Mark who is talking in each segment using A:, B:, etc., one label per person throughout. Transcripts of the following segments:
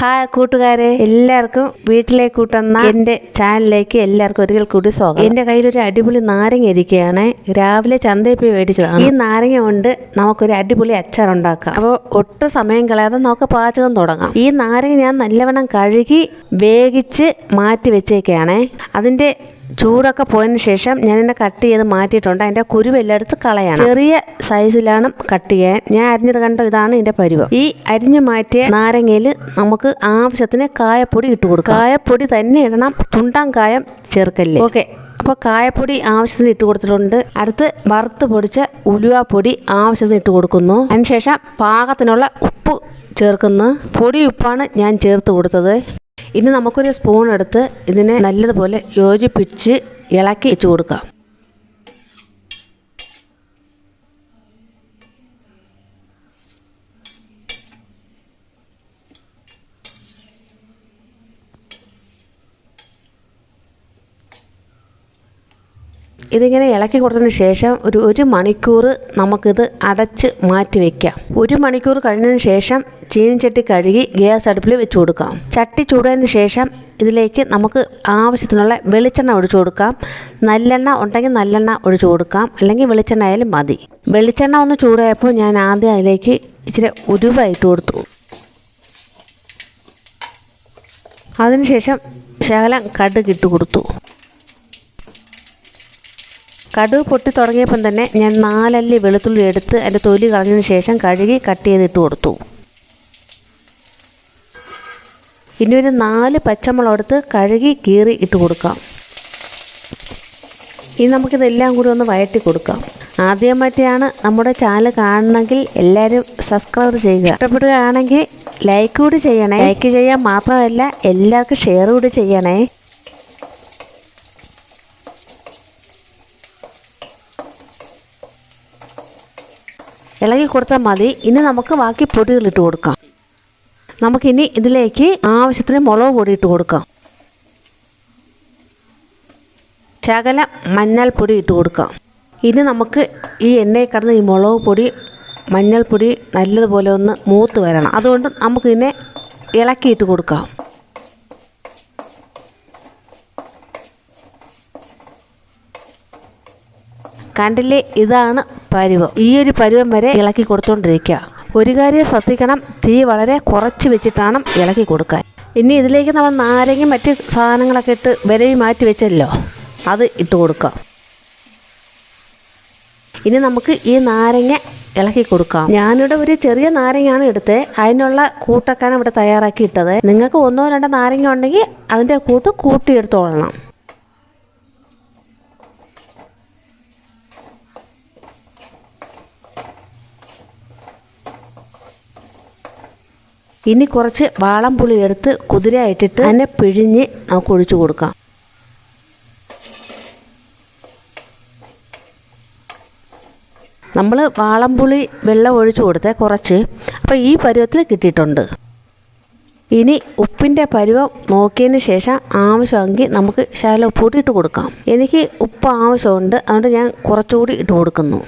A: Hi കൂട്ടുകാരെ എല്ലാവർക്കും വീട്ടിലേക്ക് കൂട്ടുന്ന എന്റെ ചാനലിലേക്ക് എല്ലാവർക്കും ഒരിക്കൽ കൂടി സ്വാഗതം. എന്റെ കയ്യിലൊരു അടിപൊളി നാരങ്ങ ഇരിക്കുകയാണ്. രാവിലെ ചന്തയിൽ പോയി മേടിച്ചതാണ്. ഈ നാരങ്ങ കൊണ്ട് നമുക്കൊരു അടിപൊളി അച്ചാർ ഉണ്ടാക്കാം. അപ്പോൾ ഒട്ടും സമയം കളയാതെ നമുക്ക് പാചകം തുടങ്ങാം. ഈ നാരങ്ങ ഞാൻ നല്ലവണ്ണം കഴുകി വേവിച്ച് മാറ്റി വെച്ചേക്കാണേ. അതിന്റെ ചൂടൊക്കെ പോയതിന് ശേഷം ഞാൻ എന്നെ കട്ട് ചെയ്ത് മാറ്റിയിട്ടുണ്ട്. അതിന്റെ കുരുവെല്ലാം എടുത്ത് കളയാണ്. ചെറിയ സൈസിലാണ് കട്ട് ചെയ്യാൻ. ഞാൻ അരിഞ്ഞത് കണ്ടോ? ഇതാണ് ഇതിന്റെ പരുവം. ഈ അരിഞ്ഞു മാറ്റിയ നാരങ്ങയിൽ നമുക്ക് ആവശ്യത്തിന് കായപ്പൊടി ഇട്ട് കൊടുക്കാം. കായപ്പൊടി തന്നെ ഇടണം. തുണ്ടാൻ കായം ചേർക്കല്ലേ ഓക്കെ. അപ്പോൾ കായപ്പൊടി ആവശ്യത്തിന് ഇട്ട് കൊടുത്തിട്ടുണ്ട്. അടുത്ത് വറുത്ത് പൊടിച്ച ഉലുവാപ്പൊടി ആവശ്യത്തിന് ഇട്ട് കൊടുക്കുന്നു. അതിനുശേഷം പാകത്തിനുള്ള ഉപ്പ് ചേർക്കുന്നു. പൊടി ഉപ്പാണ് ഞാൻ ചേർത്ത് കൊടുത്തത്. ഇനി നമുക്കൊരു സ്പൂൺ എടുത്ത് ഇതിനെ നല്ലതുപോലെ യോജിപ്പിച്ച് ഇളക്കി വെച്ച് കൊടുക്കാം. ഇതിങ്ങനെ ഇളക്കി കൊടുത്തതിന് ശേഷം ഒരു ഒരു മണിക്കൂർ നമുക്കിത് അടച്ച് മാറ്റി വെക്കാം. ഒരു മണിക്കൂർ കഴിഞ്ഞതിന് ശേഷം ചീനിച്ചട്ടി കഴുകി ഗ്യാസ് അടുപ്പിൽ വെച്ച് കൊടുക്കാം. ചട്ടി ചൂടതിന് ശേഷം ഇതിലേക്ക് നമുക്ക് ആവശ്യത്തിനുള്ള വെളിച്ചെണ്ണ ഒഴിച്ചു കൊടുക്കാം. നല്ലെണ്ണ ഉണ്ടെങ്കിൽ നല്ലെണ്ണ ഒഴിച്ചു കൊടുക്കാം. അല്ലെങ്കിൽ വെളിച്ചെണ്ണ ആയാലും മതി. വെളിച്ചെണ്ണ ഒന്ന് ചൂടായപ്പോൾ ഞാൻ ആദ്യം അതിലേക്ക് ഇച്ചിരി ഉരുവ ഇട്ട് കൊടുത്തു. അതിനുശേഷം ശകലം കടുക് ഇട്ട് കൊടുത്തു. കടുക് പൊട്ടി തുടങ്ങിയപ്പം തന്നെ ഞാൻ നാലല്ലി വെളുത്തുള്ളി എടുത്ത് അതിന്റെ തൊലി കളഞ്ഞതിന് ശേഷം കഴുകി കട്ട് ചെയ്തിട്ട് കൊടുത്തു. ഇനി ഒരു നാല് പച്ചമുളക് എടുത്ത് കഴുകി കീറി ഇട്ട് കൊടുക്കാം. ഇനി നമുക്കിതെല്ലാം കൂടി ഒന്ന് വയറ്റി കൊടുക്കാം. ആദ്യമായിട്ടാണ് നമ്മുടെ ചാനൽ കാണണമെങ്കിൽ എല്ലാവരും സബ്സ്ക്രൈബ് ചെയ്യുക. ഇഷ്ടപ്പെടുകയാണെങ്കിൽ ലൈക്ക് കൂടി ചെയ്യണേ. ലൈക്ക് ചെയ്യാൻ മാത്രമല്ല എല്ലാവർക്കും ഷെയർ കൂടി ചെയ്യണേ. ഇളകി കൊടുത്താൽ മതി. ഇനി നമുക്ക് ബാക്കി പൊടികൾ ഇട്ട് കൊടുക്കാം. നമുക്കിനി ഇതിലേക്ക് ആവശ്യത്തിന് മുളക് പൊടി ഇട്ട് കൊടുക്കാം. ശകല മഞ്ഞൾപ്പൊടി ഇട്ട് കൊടുക്കാം. ഇനി നമുക്ക് ഈ എണ്ണയിൽ കിടന്ന് ഈ മുളക് പൊടി മഞ്ഞൾപ്പൊടി നല്ലതുപോലെ ഒന്ന് മൂത്ത് വരണം. അതുകൊണ്ട് നമുക്കിതിനെ ഇളക്കിയിട്ട് കൊടുക്കാം. കണ്ടില്ലേ? ഇതാണ് പരുവം. ഈ ഒരു പരുവം വരെ ഇളക്കി കൊടുത്തുകൊണ്ടിരിക്കുക ഒരു കാര്യം ശ്രദ്ധിക്കണം. തീ വളരെ കുറച്ച് വെച്ചിട്ടാണ് ഇളക്കി കൊടുക്കാൻ. ഇനി ഇതിലേക്ക് നമ്മൾ നാരങ്ങ മറ്റ് സാധനങ്ങളൊക്കെ ഇട്ട് വിരവി മാറ്റി വെച്ചല്ലോ. അത് ഇട്ട് കൊടുക്കാം. ഇനി നമുക്ക് ഈ നാരങ്ങ ഇളക്കി കൊടുക്കാം. ഞാനിവിടെ ഒരു ചെറിയ നാരങ്ങയാണ് എടുത്തത് അതിനുള്ള കൂട്ടൊക്കെയാണ് ഇവിടെ തയ്യാറാക്കി ഇട്ടത്. നിങ്ങൾക്ക് ഒന്നോ രണ്ടോ നാരങ്ങ ഉണ്ടെങ്കിൽ അതിന്റെ കൂട്ട് കൂട്ടിയെടുത്തോളണം. ഇനി കുറച്ച് വാളംപുളി എടുത്ത് കുതിര ഇട്ടിട്ട് അതിനെ പിഴിഞ്ഞ് നമുക്ക് ഒഴിച്ചു കൊടുക്കാം. നമ്മൾ വാളംപുളി വെള്ളം ഒഴിച്ചു കൊടുത്തേ കുറച്ച്. അപ്പോൾ ഈ പരുവത്തിൽ കിട്ടിയിട്ടുണ്ട്. ഇനി ഉപ്പിന്റെ പരുവം നോക്കിയതിന് ശേഷം ആവശ്യമെങ്കിൽ നമുക്ക് ശകലം ഉപ്പൂടി ഇട്ട് കൊടുക്കാം. എനിക്ക് ഉപ്പ് ആവശ്യമുണ്ട്. അതുകൊണ്ട് ഞാൻ കുറച്ചുകൂടി ഇട്ട് കൊടുക്കുന്നു.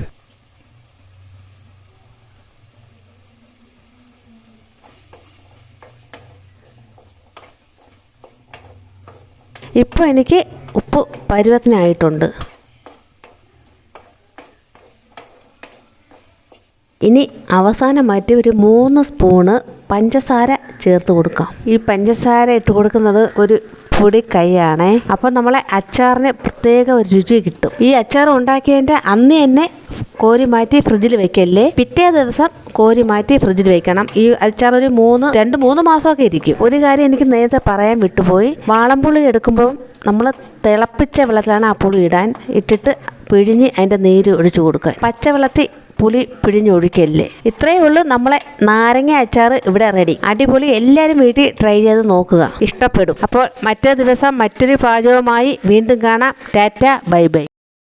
A: ഇപ്പോൾ എനിക്ക് ഉപ്പ് പരുവത്തിനായിട്ടുണ്ട്. ഇനി അവസാനമായിട്ട് ഒരു മൂന്ന് സ്പൂണ് പഞ്ചസാര ചേർത്ത് കൊടുക്കാം. ഈ പഞ്ചസാര ഇട്ട് കൊടുക്കുന്നത് ഒരു പൊടി കൈയാണേ. അപ്പം നമ്മളെ അച്ചാറിന് പ്രത്യേക ഒരു രുചി കിട്ടും. ഈ അച്ചാർ ഉണ്ടാക്കിയതിന്റെ അന്ന് തന്നെ കോരി മാറ്റി ഫ്രിഡ്ജിൽ വെക്കല്ലേ? പിറ്റേ ദിവസം കോരി മാറ്റി ഫ്രിഡ്ജിൽ വെക്കണം. ഈ അച്ചാർ ഒരു മൂന്ന് രണ്ട് മൂന്ന് മാസമൊക്കെ ഇരിക്കും. ഒരു കാര്യം എനിക്ക് നേരത്തെ പറയാൻ വിട്ടുപോയി. വാളംപുളി എടുക്കുമ്പോൾ നമ്മൾ തിളപ്പിച്ച വെള്ളത്തിലാണ് ആ പുളി ഇടാൻ. ഇട്ടിട്ട് പിഴിഞ്ഞ് അതിന്റെ നീര് ഒഴിച്ചു കൊടുക്കുക. പച്ചവെള്ളത്തിൽ പുളി പിഴിഞ്ഞൊഴിക്കല്ലേ? ഇത്രയേ ഉള്ളൂ നമ്മളെ നാരങ്ങ അച്ചാർ ഇവിടെ റെഡി അടിപൊളി. എല്ലാവരും വീട്ടിൽ ട്രൈ ചെയ്ത് നോക്കുക. ഇഷ്ടപ്പെടും. അപ്പോൾ മറ്റേ ദിവസം മറ്റൊരു പാചകവുമായി വീണ്ടും കാണാം. Tata bye bye.